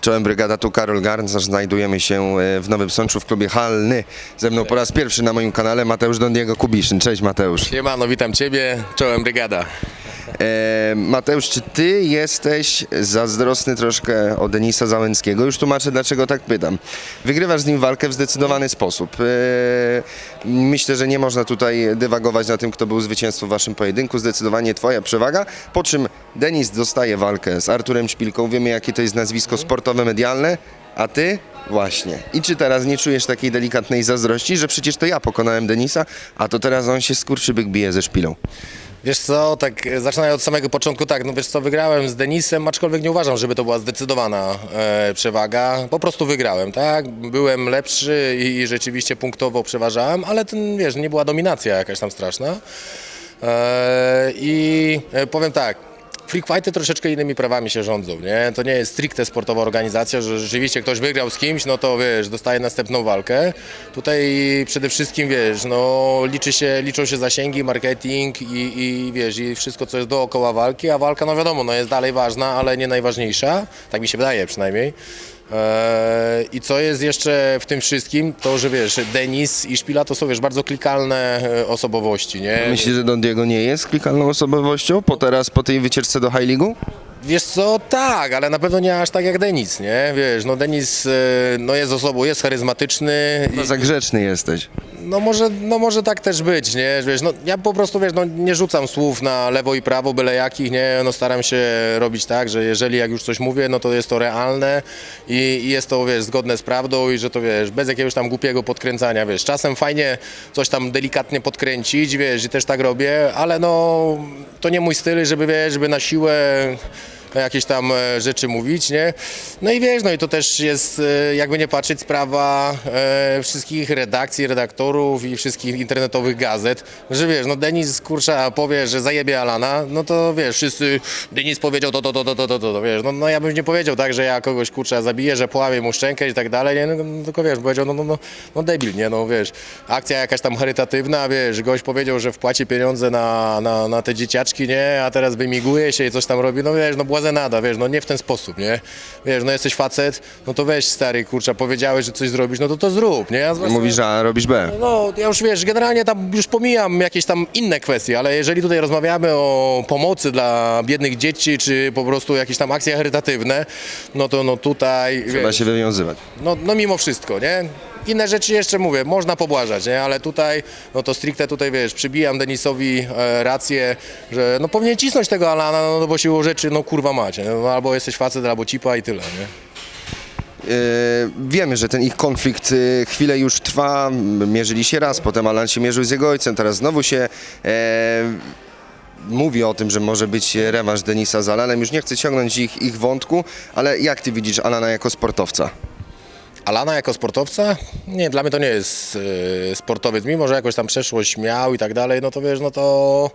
Czołem Brygada, tu Karol Garncarz. Znajdujemy się e, w Nowym Sączu w klubie Halny. Ze mną po raz pierwszy na moim kanale Mateusz Dondiego Kubiszyn. Cześć Mateusz. Siemano, witam Ciebie, czołem brygada. E, Mateusz, czy ty jesteś zazdrosny troszkę o Denisa Załęckiego? Już tłumaczę, dlaczego tak pytam. Wygrywasz z nim walkę w zdecydowany sposób. E, myślę, że nie można tutaj dywagować na tym, kto był zwycięzcą w waszym pojedynku. Zdecydowanie twoja przewaga. Po czym Denis dostaje walkę z Arturem Szpilką. Wiemy, jakie to jest nazwisko sportowe, medialne. A ty? Właśnie. I czy teraz nie czujesz takiej delikatnej zazdrości, że przecież to ja pokonałem Denisa, a to teraz on się skurczybyk bije ze szpilą? Wiesz co, tak e, zaczynając od samego początku, tak, no wiesz co, wygrałem z Denisem, aczkolwiek nie uważam, żeby to była zdecydowana e, przewaga. Po prostu wygrałem, tak? Byłem lepszy i, i rzeczywiście punktowo przeważałem, ale ten, wiesz, nie była dominacja jakaś tam straszna. E, I e, powiem tak, Freak fighty troszeczkę innymi prawami się rządzą, nie? To nie jest stricte sportowa organizacja, że rzeczywiście ktoś wygrał z kimś, no to wiesz, dostaje następną walkę. Tutaj przede wszystkim, wiesz, no liczy się, liczą się zasięgi, marketing i, i wiesz, i wszystko co jest dookoła walki, a walka, no wiadomo, no jest dalej ważna, ale nie najważniejsza, tak mi się wydaje przynajmniej. Eee, I co jest jeszcze w tym wszystkim, to że wiesz, Denis i Szpila to są wiesz, bardzo klikalne e, osobowości, nie? Myślisz, że Don Diego nie jest klikalną osobowością po teraz, po tej wycieczce do High League'u? Wiesz co, tak, ale na pewno nie aż tak jak Denis, nie? Wiesz, no Denis e, no jest osobą, jest charyzmatyczny. No i- za grzeczny jesteś. No może, no może tak też być, nie? Wiesz, no ja po prostu, wiesz, no nie rzucam słów na lewo i prawo, byle jakich, nie? No staram się robić tak, że jeżeli jak już coś mówię, no to jest to realne i, i jest to, wiesz, zgodne z prawdą i że to, wiesz, bez jakiegoś tam głupiego podkręcania, wiesz. Czasem fajnie coś tam delikatnie podkręcić, wiesz, i też tak robię, ale no to nie mój styl, żeby, wiesz, żeby na siłę jakieś tam e, rzeczy mówić, nie? No i wiesz, no i to też jest, e, jakby nie patrzeć, sprawa e, wszystkich redakcji, redaktorów i wszystkich internetowych gazet, że wiesz, no Denis Kursza powie, że zajebie Alana, no to wiesz, wszyscy, Denis powiedział to, to, to, to, to, to, to, to wiesz, no, no ja bym nie powiedział tak, że ja kogoś Kurcza zabiję, że połamię mu szczękę i tak dalej, nie? No, no, tylko wiesz, powiedział, no, no, no, no debil, nie? No wiesz, akcja jakaś tam charytatywna, wiesz, gość powiedział, że wpłaci pieniądze na, na, na te dzieciaczki, nie? A teraz wymiguje się i coś tam robi, no wiesz, no wiesz, no nie w ten sposób, nie? Wiesz, no jesteś facet, no to weź stary, kurcza, powiedziałeś, że coś zrobisz, no to to zrób, nie? A zwłaszcza- Mówisz a robisz B. no, ja już wiesz, generalnie tam już pomijam jakieś tam inne kwestie, ale jeżeli tutaj rozmawiamy o pomocy dla biednych dzieci, czy po prostu jakieś tam akcje charytatywne, no to no tutaj, Trzeba wiesz, się wywiązywać. no, no mimo wszystko, nie? Inne rzeczy jeszcze mówię, można pobłażać, nie? Ale tutaj, no to stricte tutaj, wiesz, przybijam Denisowi e, rację, że no powinien cisnąć tego Alana, no bo siłą rzeczy, no kurwa macie, no, albo jesteś facet, albo cipa i tyle, nie? Yy, wiemy, że ten ich konflikt yy, chwilę już trwa. Mierzyli się raz, potem Alan się mierzył z jego ojcem, teraz znowu się e, mówi o tym, że może być rewanż Denisa z Alanem. Już nie chcę ciągnąć ich, ich wątku, ale jak ty widzisz Alana jako sportowca? Alana jako sportowca? Nie, dla mnie to nie jest e, sportowiec. Mimo, że jakoś tam przeszłość miał i tak dalej, no to wiesz, no to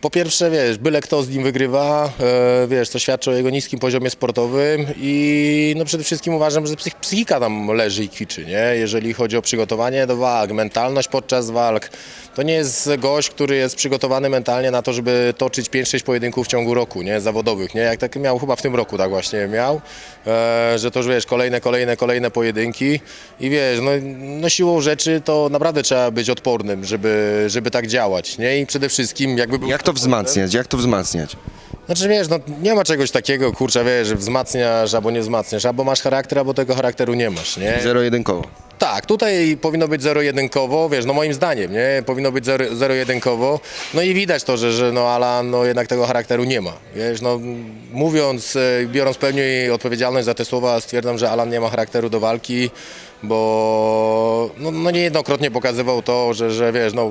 po pierwsze, wiesz, byle kto z nim wygrywa, e, wiesz, to świadczy o jego niskim poziomie sportowym i no przede wszystkim uważam, że psych- psychika tam leży i kwiczy, nie? Jeżeli chodzi o przygotowanie do walk, mentalność podczas walk, to nie jest gość, który jest przygotowany mentalnie na to, żeby toczyć 5-6 pojedynków w ciągu roku, nie? Zawodowych, nie? Jak tak miał chyba w tym roku tak właśnie miał, e, że to już wiesz, kolejne, kolejne, kolejne pojedynki i wiesz, no, no siłą rzeczy to naprawdę trzeba być odpornym, żeby, żeby tak działać, nie? I przede wszystkim jakby był... Jak to wzmacniać? Jak to wzmacniać? Znaczy wiesz, no nie ma czegoś takiego, kurczę, wiesz, że wzmacniasz albo nie wzmacniasz, albo masz charakter, albo tego charakteru nie masz, nie? Zero-jedynkowo. Tak, tutaj powinno być zero-jedynkowo, wiesz, no moim zdaniem, nie? Powinno być zero- zero-jedynkowo. No i widać to, że, że no Alan no jednak tego charakteru nie ma. Wiesz, no mówiąc, e, biorąc pełni odpowiedzialność za te słowa, stwierdzam, że Alan nie ma charakteru do walki, bo no, no niejednokrotnie pokazywał to, że, że wiesz, no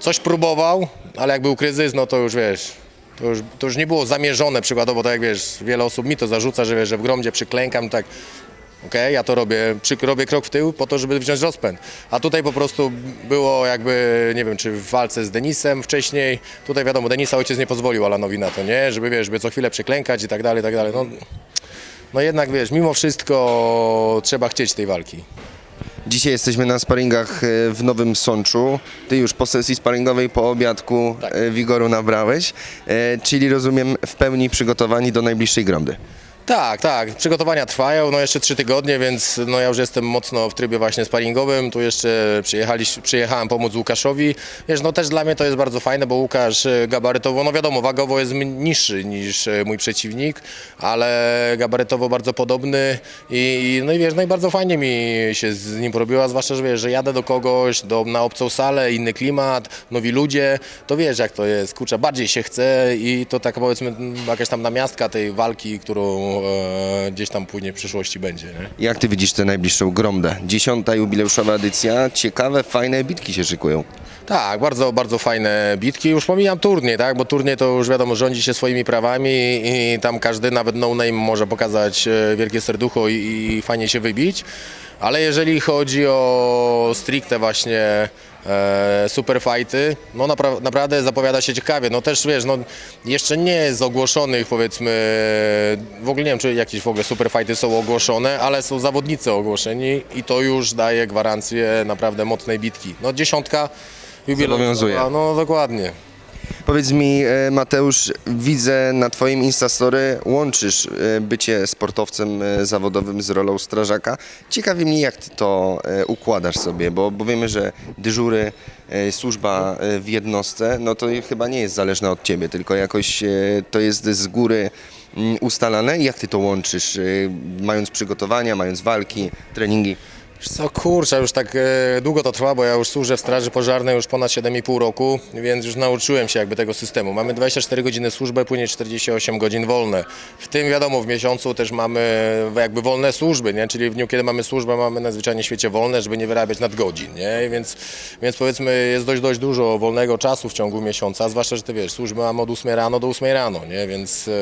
coś próbował, ale jak był kryzys, no to już wiesz, to już, to już nie było zamierzone przykładowo, tak jak wiesz, wiele osób mi to zarzuca, że wiesz, że w gromdzie przyklękam, tak Okej, ja to robię, przy, robię krok w tył po to, żeby wziąć rozpęd. A tutaj po prostu było jakby, nie wiem, czy w walce z Denisem wcześniej, tutaj wiadomo, Denisa ojciec nie pozwolił Alanowi na to, nie? Żeby, wiesz, żeby co chwilę przyklękać i tak dalej, i tak dalej. No, no jednak, wiesz, mimo wszystko trzeba chcieć tej walki. Dzisiaj jesteśmy na sparingach e, w Nowym Sączu. Ty już po sesji sparingowej, po obiadku Tak. e, wigoru nabrałeś, e, czyli rozumiem w pełni przygotowani do najbliższej gromdy. Tak, tak. Przygotowania trwają, no jeszcze trzy tygodnie, więc no ja już jestem mocno w trybie właśnie sparingowym. Tu jeszcze przyjechałem pomóc Łukaszowi. Wiesz, no też dla mnie to jest bardzo fajne, bo Łukasz e, gabarytowo, no wiadomo, wagowo jest niższy niż e, mój przeciwnik, ale gabarytowo bardzo podobny i, i no i wiesz, no i bardzo fajnie mi się z nim porobiło, a zwłaszcza, że wiesz, że jadę do kogoś, do, na obcą salę, inny klimat, nowi ludzie, to wiesz jak to jest, kurczę, bardziej się chce i to tak powiedzmy jakaś tam namiastka tej walki, którą e, gdzieś tam później w przyszłości będzie, nie? Jak ty widzisz tę najbliższą gromdę? Dziesiąta jubileuszowa edycja, ciekawe, fajne bitki się szykują. Tak, bardzo, bardzo fajne bitki. Już pomijam turniej, tak? Bo turniej to już wiadomo, rządzi się swoimi prawami i tam każdy, nawet no name może pokazać e, wielkie serducho i, i fajnie się wybić. Ale jeżeli chodzi o stricte właśnie super fighty, no napra- naprawdę zapowiada się ciekawie. No też wiesz, no jeszcze nie jest ogłoszonych powiedzmy, w ogóle nie wiem czy jakieś w ogóle super fighty są ogłoszone, ale są zawodnicy ogłoszeni i to już daje gwarancję naprawdę mocnej bitki. No dziesiątka jubileuszowa, Zobowiązuje. no dokładnie. Powiedz mi, e, Mateusz, widzę na Twoim Instastory, łączysz e, bycie sportowcem e, zawodowym z rolą strażaka. Ciekawi mnie, jak Ty to układasz sobie, bo, bo wiemy, że dyżury, służba w jednostce, no to chyba nie jest zależne od Ciebie, tylko jakoś to jest z góry mm, ustalane. Jak Ty to łączysz, mając przygotowania, mając walki, treningi? Co kurczę, już tak e, długo to trwa, bo ja już służę w Straży Pożarnej już ponad 7,5 roku, więc już nauczyłem się jakby tego systemu. Mamy 24 godziny służbę, później 48 godzin wolne. W tym wiadomo, w miesiącu też mamy jakby wolne służby, nie? czyli w dniu, kiedy mamy służbę, mamy na zwyczajnie świecie wolne, żeby nie wyrabiać nadgodzin, nie? Więc, więc powiedzmy jest dość, dość dużo wolnego czasu w ciągu miesiąca, zwłaszcza, że ty wiesz, służbę mamy od 8 rano do 8 rano, nie? Więc e,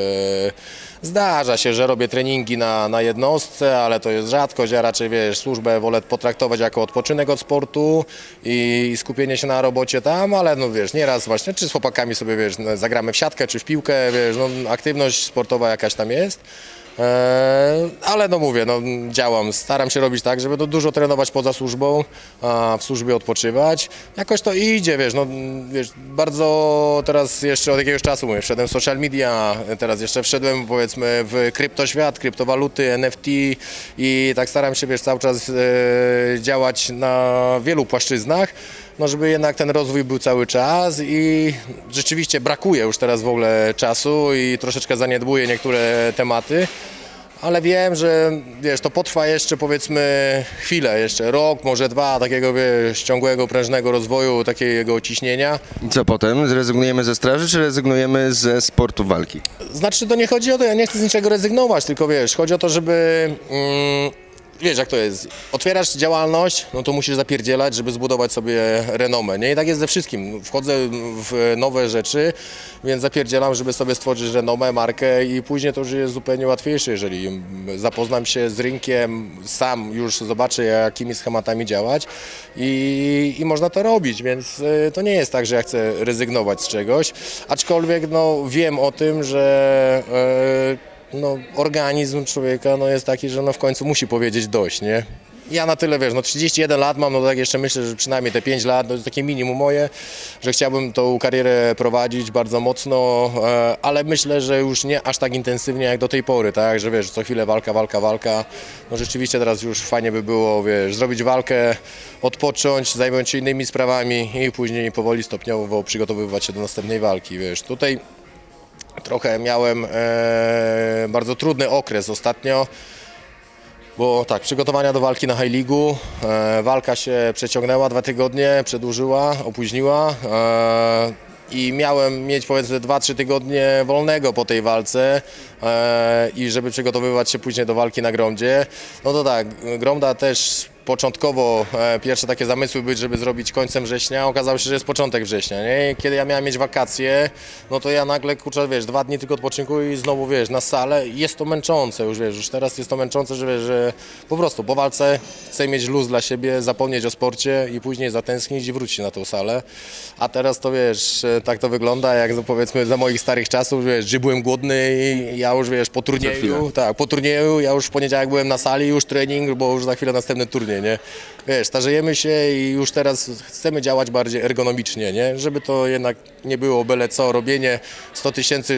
zdarza się, że robię treningi na, na jednostce, ale to jest rzadkość, ja raczej wiesz, służbę wolę potraktować jako odpoczynek od sportu i skupienie się na robocie tam, ale no wiesz, nieraz właśnie, czy z chłopakami sobie wiesz, zagramy w siatkę, czy w piłkę, wiesz, no aktywność sportowa jakaś tam jest. Eee, ale no mówię, no działam, staram się robić tak, żeby no, dużo trenować poza służbą, a w służbie odpoczywać. Jakoś to idzie, wiesz, no wiesz, bardzo teraz jeszcze od jakiegoś czasu mówię, wszedłem w social media, teraz jeszcze wszedłem powiedzmy w kryptoświat, kryptowaluty, NFT i tak staram się, wiesz, cały czas e, działać na wielu płaszczyznach no żeby jednak ten rozwój był cały czas i rzeczywiście brakuje już teraz w ogóle czasu i troszeczkę zaniedbuję niektóre tematy. Ale wiem, że wiesz, to potrwa jeszcze powiedzmy chwilę, jeszcze rok, może dwa takiego wiesz, ciągłego, prężnego rozwoju, takiego ciśnienia. I co potem? Zrezygnujemy ze straży, czy rezygnujemy ze sportu walki? Znaczy to nie chodzi o to, ja nie chcę z niczego rezygnować, tylko wiesz, chodzi o to, żeby... Mm, Wiesz jak to jest, otwierasz działalność, no to musisz zapierdzielać, żeby zbudować sobie renomę, nie? I tak jest ze wszystkim, wchodzę w nowe rzeczy, więc zapierdzielam, żeby sobie stworzyć renomę, markę i później to już jest zupełnie łatwiejsze, jeżeli zapoznam się z rynkiem, sam już zobaczę jakimi schematami działać i, i można to robić, więc y, to nie jest tak, że ja chcę rezygnować z czegoś, aczkolwiek no wiem o tym, że y, no, organizm człowieka no, jest taki, że no, w końcu musi powiedzieć dość, nie? Ja na tyle, wiesz, no 31 lat mam, no tak jeszcze myślę, że przynajmniej te 5 lat, to jest takie minimum moje, że chciałbym tą karierę prowadzić bardzo mocno, e, ale myślę, że już nie aż tak intensywnie jak do tej pory, tak, że wiesz, co chwilę walka, walka, walka. No rzeczywiście teraz już fajnie by było, wiesz, zrobić walkę, odpocząć, zająć się innymi sprawami i później powoli, stopniowo przygotowywać się do następnej walki, wiesz. Tutaj trochę miałem e, bardzo trudny okres ostatnio, bo tak, przygotowania do walki na High League'u, e, walka się przeciągnęła dwa tygodnie, przedłużyła, opóźniła e, i miałem mieć powiedzmy 2-3 tygodnie wolnego po tej walce e, i żeby przygotowywać się później do walki na Gromdzie. No to tak, Gromda też początkowo e, pierwsze takie zamysły być, żeby zrobić końcem września, okazało się, że jest początek września, nie? Kiedy ja miałem mieć wakacje, no to ja nagle, kurczę, wiesz, dwa dni tylko odpoczynku i znowu, wiesz, na salę. Jest to męczące już, wiesz, już teraz jest to męczące, że wiesz, że po prostu po walce chcę mieć luz dla siebie, zapomnieć o sporcie i później zatęsknić i wrócić na tą salę, a teraz to, wiesz, e, tak to wygląda, jak no, powiedzmy za moich starych czasów, wiesz, gdzie byłem głodny i ja już, wiesz, po turnieju, tak, po turnieju, ja już w poniedziałek byłem na sali, już trening, bo już za chwilę następny turniej, nie? Wiesz, starzejemy się i już teraz chcemy działać bardziej ergonomicznie, nie? Żeby to jednak nie było byle co, robienie 100 tysięcy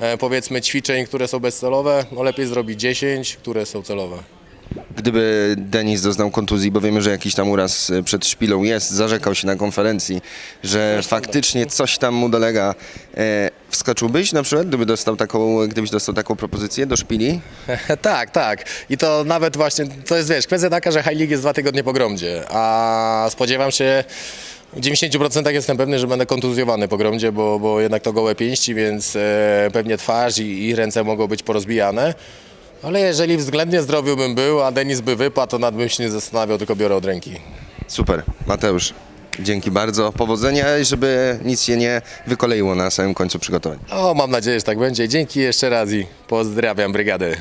e, powiedzmy ćwiczeń, które są bezcelowe, no lepiej zrobić 10, które są celowe. Gdyby Denis doznał kontuzji, bo wiemy, że jakiś tam uraz przed szpilą jest, zarzekał się na konferencji, że faktycznie coś tam mu dolega. E, wskoczyłbyś na przykład, gdyby dostał taką, gdybyś dostał taką propozycję do szpili? tak, tak. I to nawet właśnie, to jest wiesz, kwestia taka, że High League jest dwa tygodnie po gromdzie, a spodziewam się, w 90% jestem pewny, że będę kontuzjowany po gromdzie, bo, bo jednak to gołe pięści, więc e, pewnie twarz i, i ręce mogą być porozbijane. Ale jeżeli względnie zdrowy bym był, a Denis by wypadł, to nad bym się nie zastanawiał, tylko biorę od ręki. Super, Mateusz. Dzięki bardzo. Powodzenia i żeby nic się nie wykoleiło na samym końcu przygotowań. O, mam nadzieję, że tak będzie. Dzięki jeszcze raz i pozdrawiam brygadę.